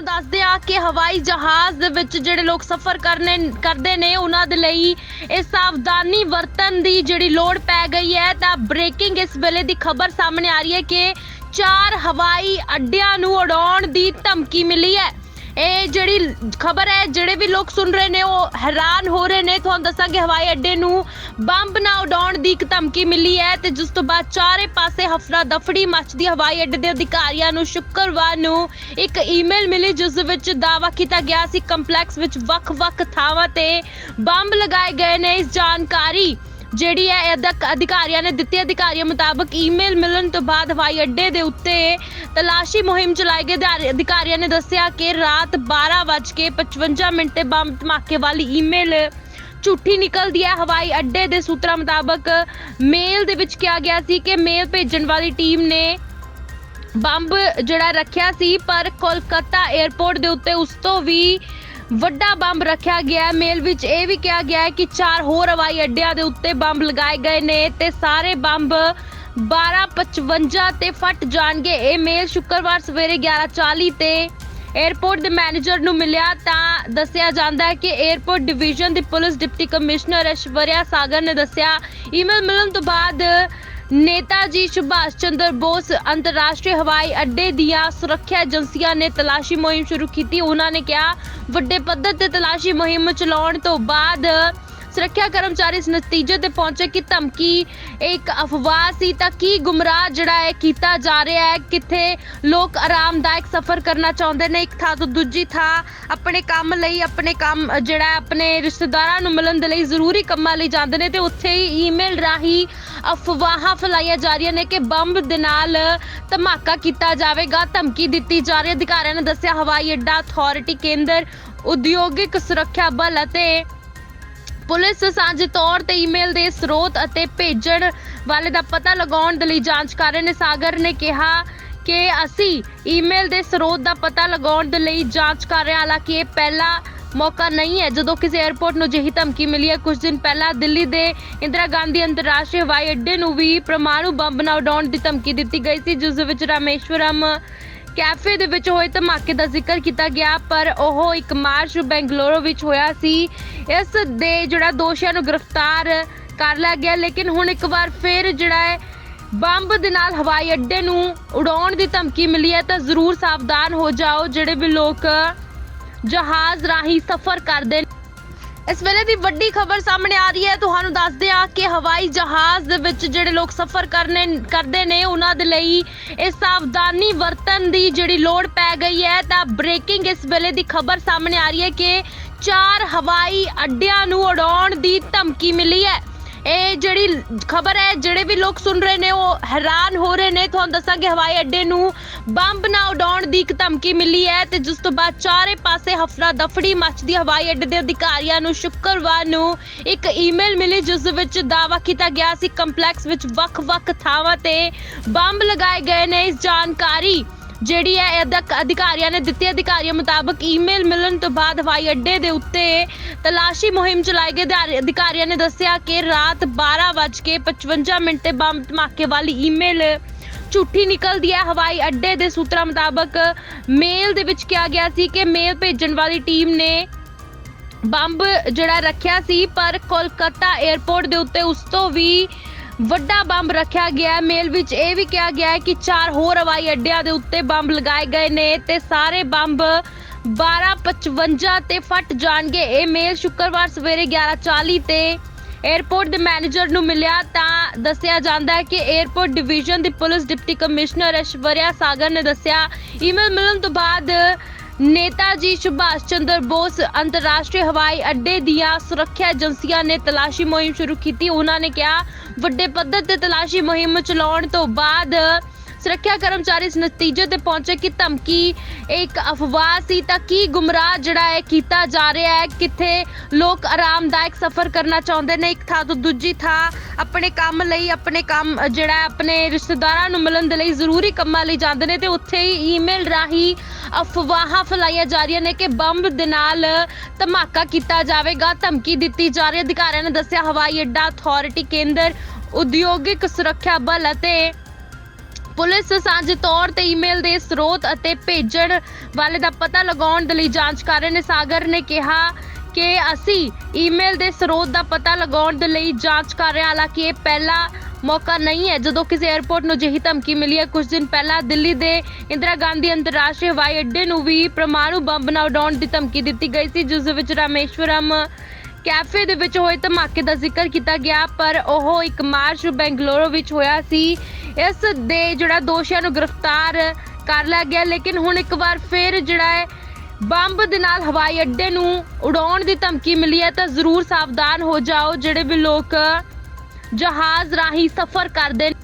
ਤੁਹਾਨੂੰ ਦੱਸਦੇ ਆ ਕਿ ਹਵਾਈ ਜਹਾਜ਼ ਦੇ ਵਿੱਚ ਜਿਹੜੇ ਲੋਕ ਸਫ਼ਰ ਕਰਨੇ, ਕਰਦੇ ਨੇ, ਉਹਨਾਂ ਦੇ ਲਈ ਇਹ ਸਾਵਧਾਨੀ ਵਰਤਣ ਦੀ ਜਿਹੜੀ ਲੋੜ ਪੈ ਗਈ ਹੈ। ਤਾਂ ਬ੍ਰੇਕਿੰਗ ਇਸ ਵੇਲੇ ਦੀ ਖਬਰ ਸਾਹਮਣੇ ਆ ਰਹੀ ਹੈ ਕਿ ਚਾਰ ਹਵਾਈ ਅੱਡਿਆਂ ਨੂੰ ਉਡਾਉਣ ਦੀ ਧਮਕੀ ਮਿਲੀ ਹੈ। ਇਹ ਜਿਹੜੀ ਖਬਰ ਹੈ, ਜਿਹੜੇ ਵੀ ਲੋਕ ਸੁਣ ਰਹੇ ਨੇ, ਉਹ ਹੈਰਾਨ ਹੋ ਰਹੇ ਨੇ। ਤੁਹਾਨੂੰ ਦੱਸਾਂਗੇ, ਹਵਾਈ ਅੱਡੇ ਨੂੰ ਬੰਬ ਨਾ ਉਡਾਉਣ ਦੀ ਇੱਕ ਧਮਕੀ ਮਿਲੀ ਹੈ ਤੇ ਜਿਸ ਤੋਂ ਬਾਅਦ ਚਾਰੇ ਪਾਸੇ ਹਫੜਾ ਦਫੜੀ ਮੱਚਦੀ ਹਵਾਈ ਅੱਡੇ ਦੇ ਅਧਿਕਾਰੀਆਂ ਨੂੰ ਸ਼ੁੱਕਰਵਾਰ ਨੂੰ ਇੱਕ ਈਮੇਲ ਮਿਲੀ, ਜਿਸ ਵਿੱਚ ਦਾਅਵਾ ਕੀਤਾ ਗਿਆ ਸੀ। ਕੰਪਲੈਕਸ ਵਿੱਚ ਵੱਖ-ਵੱਖ ਥਾਵਾਂ ਤੇ ਬੰਬ ਲਗਾਏ ਗਏ ਨੇ। ਇਸ ਜਾਣਕਾਰੀ ਜਿਹੜੀ ਹੈ ਇਹ ਅਧਿਕ- ਅਧਿਕਾਰੀਆਂ ਨੇ ਦਿੱਤੀ। ਅਧਿਕਾਰੀਆਂ ਮੁਤਾਬਕ ਈਮੇਲ ਮਿਲਣ ਤੋਂ ਬਾਅਦ ਹਵਾਈ ਅੱਡੇ ਦੇ ਉੱਤੇ ਤਲਾਸ਼ੀ ਮੁਹਿੰਮ ਚਲਾਈ ਗਈ। ਅਧਿਕਾਰੀ ਅਧਿਕਾਰੀਆਂ ਨੇ ਦੱਸਿਆ ਕਿ ਰਾਤ 12:55 ਮਿੰਟ ਤੇ ਬੰਬ ਧਮਾਕੇ ਵਾਲੀ ਈਮੇਲ ਝੂਠੀ ਨਿਕਲਦੀ ਹੈ। ਹਵਾਈ ਅੱਡੇ ਦੇ ਸੂਤਰਾਂ ਮੁਤਾਬਕ ਮੇਲ ਦੇ ਵਿੱਚ ਕਿਹਾ ਗਿਆ ਸੀ ਕਿ ਮੇਲ ਭੇਜਣ ਵਾਲੀ ਟੀਮ ਨੇ ਬੰਬ ਜਿਹੜਾ ਰੱਖਿਆ ਸੀ, ਪਰ ਕੋਲਕਾਤਾ 에ਅਰਪੋਰਟ ਦੇ ਉੱਤੇ ਉਸ ਤੋਂ ਵੀ ਵੱਡਾ ਬੰਬ ਰੱਖਿਆ ਗਿਆ ਹੈ। ਮੇਲ ਵਿੱਚ ਇਹ ਵੀ ਕਿਹਾ ਗਿਆ ਹੈ ਕਿ ਚਾਰ ਹੋਰ ਹਵਾਈ ਅੱਡਿਆਂ ਦੇ ਉੱਤੇ ਬੰਬ ਲਗਾਏ ਗਏ ਨੇ ਤੇ ਸਾਰੇ ਬੰਬ 12:55 ਤੇ ਫਟ ਜਾਣਗੇ। ਇਹ ਮੇਲ ਸ਼ੁੱਕਰਵਾਰ ਸਵੇਰੇ 11:40 ਤੇ ਏਅਰਪੋਰਟ ਦੇ ਮੈਨੇਜਰ ਨੂੰ ਮਿਲਿਆ ਤਾਂ ਦੱਸਿਆ ਜਾਂਦਾ ਹੈ ਕਿ ਏਅਰਪੋਰਟ ਡਿਵੀਜ਼ਨ ਦੀ police deputy commissioner Aishwarya Sagar ਨੇ ਦੱਸਿਆ, ਈਮੇਲ ਮਿਲਣ ਤੋਂ ਬਾਅਦ ਨੇਤਾਜੀ ਸੁਭਾਸ਼ ਚੰਦਰ ਬੋਸ ਅੰਤਰਰਾਸ਼ਟਰੀ ਹਵਾਈ ਅੱਡੇ ਦੀਆਂ ਸੁਰੱਖਿਆ ਏਜੰਸੀਆਂ ਨੇ ਤਲਾਸ਼ੀ ਮੁਹਿੰਮ ਸ਼ੁਰੂ ਕੀਤੀ। ਉਹਨਾਂ ਨੇ ਕਿਹਾ, ਵੱਡੇ ਪੱਧਰ ਤੇ ਤਲਾਸ਼ੀ ਮੁਹਿੰਮ ਚਲਾਉਣ ਤੋਂ ਬਾਅਦ ਸੁਰੱਖਿਆ ਕਰਮਚਾਰੀ ਇਸ ਨਤੀਜੇ ਤੇ ਪਹੁੰਚੇ ਕਿ ਧਮਕੀ ਇੱਕ ਅਫਵਾਹ ਸੀ ਤਾਂ ਕੀ ਗੁੰਮਰਾਹ ਜਿਹੜਾ ਹੈ ਕੀਤਾ ਜਾ ਰਿਹਾ ਹੈ? ਕਿੱਥੇ ਲੋਕ ਆਰਾਮਦਾਇਕ ਸਫ਼ਰ ਕਰਨਾ ਚਾਹੁੰਦੇ ਨੇ? ਇੱਕ ਥਾਂ ਤੋਂ ਦੂਜੀ ਥਾਂ ਆਪਣੇ ਕੰਮ ਲਈ, ਆਪਣੇ ਕੰਮ ਜਿਹੜਾ ਆਪਣੇ ਰਿਸ਼ਤੇਦਾਰਾਂ ਨੂੰ ਮਿਲਣ ਦੇ ਲਈ ਜ਼ਰੂਰੀ ਕੰਮਾਂ ਲਈ ਜਾਂਦੇ ਨੇ ਤੇ ਉੱਥੇ ਹੀ ਈਮੇਲ ਰਾਹੀਂ ਅਫਵਾਹਾਂ ਫੈਲਾਈਆਂ ਜਾ ਰਹੀਆਂ ਨੇ ਕਿ ਬੰਬ ਦੇ ਨਾਲ ਧਮਾਕਾ ਕੀਤਾ ਜਾਵੇਗਾ, ਧਮਕੀ ਦਿੱਤੀ ਜਾ ਰਹੀ ਹੈ। ਅਧਿਕਾਰੀਆਂ ਨੇ ਦੱਸਿਆ ਹਵਾਈ ਅੱਡਾ ਅਥਾਰਟੀ ਕੇਂਦਰ ਉਦਯੋਗਿਕ ਸੁਰੱਖਿਆ ਬਲ ਅਤੇ ਪੁਲਿਸ ਸਾਂਝੇ ਤੌਰ ਤੇ ਈਮੇਲ ਦੇ ਸਰੋਤ ਅਤੇ ਭੇਜਣ ਵਾਲੇ ਦਾ ਪਤਾ ਲਗਾਉਣ ਦੇ ਲਈ ਜਾਂਚ ਕਰ ਰਹੇ ਨੇ। ਸਾਗਰ ਨੇ ਕਿਹਾ ਕਿ ਅਸੀਂ ਈਮੇਲ ਦੇ ਸਰੋਤ ਦਾ ਪਤਾ ਲਗਾਉਣ ਦੇ ਲਈ ਜਾਂਚ ਕਰ ਰਹੇ ਹਾਂ। ਹਾਲਾਂਕਿ ਇਹ ਪਹਿਲਾ ਮੌਕਾ ਨਹੀਂ ਹੈ। ਜਦੋਂ ਕਿਸੇ 에ਅਰਪੋਰਟ ਨੂੰ ਜਿਹੀ ਧਮਕੀ ਮਿਲੀ ਹੈ, ਕੁਝ ਦਿਨ ਪਹਿਲਾਂ ਦਿੱਲੀ ਦੇ ਇੰਦਰਾ ਗਾਂਧੀ ਅੰਤਰਰਾਸ਼ਟਰੀ ਹਵਾਈ ਅੱਡੇ ਨੂੰ ਵੀ ਪ੍ਰਮਾਣੂ ਬੰਬ ਨਾਲ ਉਡਾਉਣ ਦੀ ਧਮਕੀ ਦਿੱਤੀ ਗਈ ਸੀ, ਜਿਸ ਵਿੱਚ ਰਾਮੇਸ਼ਵਰਮ ਕੈਫੇ ਦੇ ਵਿੱਚ ਹੋਏ ਧਮਾਕੇ ਦਾ ਜ਼ਿਕਰ ਕੀਤਾ ਗਿਆ, ਪਰ ਉਹ ਇੱਕ ਮਾਰਚ ਬੈਂਗਲੁਰੂ ਵਿੱਚ ਹੋਇਆ ਸੀ। ਇਸ ਦੇ ਜਿਹੜਾ ਦੋਸ਼ੀਆਂ ਨੂੰ ਗ੍ਰਿਫਤਾਰ ਕਰ ਲਿਆ ਗਿਆ, ਲੇਕਿਨ ਹੁਣ ਇੱਕ ਵਾਰ ਫਿਰ ਜਿਹੜਾ ਹੈ, ਬੰਬ ਦੇ ਨਾਲ ਹਵਾਈ ਅੱਡੇ ਨੂੰ ਉਡਾਉਣ ਦੀ ਧਮਕੀ ਮਿਲੀ ਹੈ, ਤਾਂ ਜ਼ਰੂਰ ਸਾਵਧਾਨ ਹੋ ਜਾਓ, ਜਿਹੜੇ ਵੀ ਲੋਕ ਜਹਾਜ਼ ਰਾਹੀਂ ਸਫ਼ਰ ਕਰਦੇ ਨੇ। ਇਸ ਵੇਲੇ ਦੀ ਵੱਡੀ ਖਬਰ ਸਾਹਮਣੇ ਆ ਰਹੀ ਹੈ। ਤੁਹਾਨੂੰ ਦੱਸਦੇ ਆ ਕਿ ਹਵਾਈ ਜਹਾਜ਼ ਦੇ ਵਿੱਚ ਜਿਹੜੇ ਲੋਕ ਸਫ਼ਰ ਕਰਨੇ, ਕਰਦੇ ਨੇ, ਉਹਨਾਂ ਦੇ ਲਈ ਇਹ ਸਾਵਧਾਨੀ ਵਰਤਣ ਦੀ ਜਿਹੜੀ ਲੋੜ ਪੈ ਗਈ ਹੈ। ਤਾਂ ਬ੍ਰੇਕਿੰਗ ਇਸ ਵੇਲੇ ਦੀ ਖਬਰ ਸਾਹਮਣੇ ਆ ਰਹੀ ਹੈ ਕਿ ਚਾਰ ਹਵਾਈ ਅੱਡਿਆਂ ਨੂੰ ਉਡਾਉਣ ਦੀ ਧਮਕੀ ਮਿਲੀ ਹੈ। ਇਹ ਜਿਹੜੀ ਖਬਰ ਹੈ, ਜਿਹੜੇ ਵੀ ਲੋਕ ਸੁਣ ਰਹੇ ਨੇ, ਉਹ ਹੈਰਾਨ ਹੋ ਰਹੇ ਨੇ। ਤੁਹਾਨੂੰ ਦੱਸਾਂਗੇ, ਹਵਾਈ ਅੱਡੇ ਨੂੰ ਬੰਬ ਨਾ ਉਡਾਉਣ ਦੀ ਇੱਕ ਧਮਕੀ ਮਿਲੀ ਹੈ ਤੇ ਜਿਸ ਤੋਂ ਬਾਅਦ ਚਾਰੇ ਪਾਸੇ ਹਫੜਾ ਦਫੜੀ ਮੱਚਦੀ ਹਵਾਈ ਅੱਡੇ ਦੇ ਅਧਿਕਾਰੀਆਂ ਨੂੰ ਸ਼ੁੱਕਰਵਾਰ ਨੂੰ ਇੱਕ ਈਮੇਲ ਮਿਲੀ, ਜਿਸ ਵਿੱਚ ਦਾਅਵਾ ਕੀਤਾ ਗਿਆ ਸੀ ਕੰਪਲੈਕਸ ਵਿੱਚ ਵੱਖ-ਵੱਖ ਥਾਵਾਂ ਤੇ ਬੰਬ ਲਗਾਏ ਗਏ ਨੇ। ਇਸ ਜਾਣਕਾਰੀ ਜਿਹੜੀ ਹੈ, ਇਹ ਅਧਿਕਾਰੀਆਂ ਨੇ ਦਿੱਤੀ। ਅਧਿਕਾਰੀਆਂ ਮੁਤਾਬਕ ਈਮੇਲ ਮਿਲਣ ਤੋਂ ਬਾਅਦ ਹਵਾਈ ਅੱਡੇ ਦੇ ਉੱਤੇ ਤਲਾਸ਼ੀ ਮੁਹਿੰਮ ਚਲਾਈ ਗਈ। ਅਧਿਕਾਰ- ਅਧਿਕਾਰੀਆਂ ਨੇ ਦੱਸਿਆ ਕਿ ਰਾਤ 12:55 ਮਿੰਟ ਤੇ ਬੰਬ ਧਮਾਕੇ ਵਾਲੀ ਈਮੇਲ ਝੂਠੀ ਨਿਕਲਦੀ ਹੈ। ਹਵਾਈ ਅੱਡੇ ਦੇ ਸੂਤਰਾਂ ਮੁਤਾਬਕ ਮੇਲ ਦੇ ਵਿੱਚ ਕਿਹਾ ਗਿਆ ਸੀ ਕਿ ਮੇਲ ਭੇਜਣ ਵਾਲੀ ਟੀਮ ਨੇ ਬੰਬ ਜਿਹੜਾ ਰੱਖਿਆ ਸੀ, ਪਰ ਕੋਲਕਾਤਾ 에ਅਰਪੋਰਟ ਦੇ ਉੱਤੇ ਉਸ ਤੋਂ ਵੀ ਵੱਡਾ ਬੰਬ ਰੱਖਿਆ ਗਿਆ ਹੈ। ਮੇਲ ਵਿੱਚ ਇਹ ਵੀ ਕਿਹਾ ਗਿਆ ਹੈ ਕਿ ਚਾਰ ਹੋਰ ਹਵਾਈ ਅੱਡਿਆਂ ਦੇ ਉੱਤੇ ਬੰਬ ਲਗਾਏ ਗਏ ਨੇ ਤੇ ਸਾਰੇ ਬੰਬ 12:55 ਤੇ ਫਟ ਜਾਣਗੇ। ਇਹ ਮੇਲ ਸ਼ੁੱਕਰਵਾਰ ਸਵੇਰੇ 11:40 ਤੇ ਏਅਰਪੋਰਟ ਦੇ ਮੈਨੇਜਰ ਨੂੰ ਮਿਲਿਆ ਤਾਂ ਦੱਸਿਆ ਜਾਂਦਾ ਹੈ ਕਿ ਏਅਰਪੋਰਟ ਡਿਵੀਜ਼ਨ ਦੀ police deputy commissioner Aishwarya Sagar ਨੇ ਦੱਸਿਆ, ਈਮੇਲ ਮਿਲਣ ਤੋਂ ਬਾਅਦ ਨੇਤਾਜੀ ਸੁਭਾਸ਼ ਚੰਦਰ ਬੋਸ ਅੰਤਰਰਾਸ਼ਟਰੀ ਹਵਾਈ ਅੱਡੇ ਦੀਆਂ ਸੁਰੱਖਿਆ ਏਜੰਸੀਆਂ ਨੇ ਤਲਾਸ਼ੀ ਮੁਹਿੰਮ ਸ਼ੁਰੂ ਕੀਤੀ। ਉਹਨਾਂ ਨੇ ਕਿਹਾ, ਵੱਡੇ ਪੱਧਰ ਤੇ ਤਲਾਸ਼ੀ ਮੁਹਿੰਮ ਚਲਾਉਣ ਤੋਂ ਬਾਅਦ ਸੁਰੱਖਿਆ ਕਰਮਚਾਰੀ ਇਸ ਨਤੀਜੇ ਤੇ ਪਹੁੰਚੇ ਕਿ ਧਮਕੀ ਇੱਕ ਅਫਵਾਹ ਸੀ ਤਾਂ ਕੀ ਗੁੰਮਰਾਹ ਜਿਹੜਾ ਹੈ ਕੀਤਾ ਜਾ ਰਿਹਾ ਹੈ? ਕਿੱਥੇ ਲੋਕ ਆਰਾਮਦਾਇਕ ਸਫ਼ਰ ਕਰਨਾ ਚਾਹੁੰਦੇ ਨੇ? ਇੱਕ ਥਾਂ ਤੋਂ ਦੂਜੀ ਥਾਂ ਆਪਣੇ ਕੰਮ ਲਈ, ਆਪਣੇ ਕੰਮ ਜਿਹੜਾ ਆਪਣੇ ਰਿਸ਼ਤੇਦਾਰਾਂ ਨੂੰ ਮਿਲਣ ਦੇ ਲਈ ਜ਼ਰੂਰੀ ਕੰਮਾਂ ਲਈ ਜਾਂਦੇ ਨੇ ਤੇ ਉੱਥੇ ਹੀ ਈਮੇਲ ਰਾਹੀਂ ਅਫਵਾਹਾਂ ਫੈਲਾਈਆਂ ਜਾ ਰਹੀਆਂ ਨੇ ਕਿ ਬੰਬ ਦੇ ਨਾਲ ਧਮਾਕਾ ਕੀਤਾ ਜਾਵੇਗਾ, ਧਮਕੀ ਦਿੱਤੀ ਜਾ ਰਹੀ ਹੈ। ਅਧਿਕਾਰੀਆਂ ਨੇ ਦੱਸਿਆ, ਹਵਾਈ ਅੱਡਾ ਅਥਾਰਟੀ ਕੇਂਦਰ ਉਦਯੋਗਿਕ ਸੁਰੱਖਿਆ ਬਲ ਅਤੇ ਪੁਲਿਸ ਸਾਂਝੇ ਤੌਰ ਤੇ ਈਮੇਲ ਦੇ ਸਰੋਤ ਅਤੇ ਭੇਜਣ ਵਾਲੇ ਦਾ ਪਤਾ ਲਗਾਉਣ ਦੇ ਲਈ ਜਾਂਚ ਕਰ ਰਹੇ ਨੇ। ਸਾਗਰ ਨੇ ਕਿਹਾ ਕਿ ਅਸੀਂ ਈਮੇਲ ਦੇ ਸਰੋਤ ਦਾ ਪਤਾ ਲਗਾਉਣ ਦੇ ਲਈ ਜਾਂਚ ਕਰ ਰਹੇ ਹਾਂ। ਹਾਲਾਂਕਿ ਇਹ ਪਹਿਲਾ ਮੌਕਾ ਨਹੀਂ ਹੈ। ਜਦੋਂ ਕਿਸੇ 에ਅਰਪੋਰਟ ਨੂੰ ਅਜਿਹੀ ਧਮਕੀ ਮਿਲੀ ਹੈ, ਕੁਝ ਦਿਨ ਪਹਿਲਾਂ ਦਿੱਲੀ ਦੇ ਇੰਦਰਾ ਗਾਂਧੀ ਅੰਤਰਰਾਸ਼ਟਰੀ ਹਵਾਈ ਅੱਡੇ ਨੂੰ ਵੀ ਪ੍ਰਮਾਣੂ ਬੰਬ ਨਾਲ ਉਡਾਉਣ ਦੀ ਧਮਕੀ ਦਿੱਤੀ ਗਈ ਸੀ, ਜਿਸ ਦੇ ਵਿੱਚ ਰਾਮੇਸ਼ਵਰਮ ਕੈਫੇ ਦੇ ਵਿੱਚ ਹੋਏ ਧਮਾਕੇ ਦਾ ਜ਼ਿਕਰ ਕੀਤਾ ਗਿਆ, ਪਰ ਉਹ ਇੱਕ ਮਾਰਚ ਬੈਂਗਲੁਰੂ ਵਿੱਚ ਹੋਇਆ ਸੀ। ਇਸ ਦੇ ਜਿਹੜਾ ਦੋਸ਼ੀਆਂ ਨੂੰ ਗ੍ਰਿਫਤਾਰ ਕਰ ਲਿਆ ਗਿਆ, ਲੇਕਿਨ ਹੁਣ ਇੱਕ ਵਾਰ ਫਿਰ ਜਿਹੜਾ ਹੈ, ਬੰਬ ਦੇ ਨਾਲ ਹਵਾਈ ਅੱਡੇ ਨੂੰ ਉਡਾਉਣ ਦੀ ਧਮਕੀ ਮਿਲੀ ਹੈ, ਤਾਂ ਜ਼ਰੂਰ ਸਾਵਧਾਨ ਹੋ ਜਾਓ, ਜਿਹੜੇ ਵੀ ਲੋਕ ਜਹਾਜ਼ ਰਾਹੀਂ ਸਫ਼ਰ ਕਰਦੇ ਨੇ।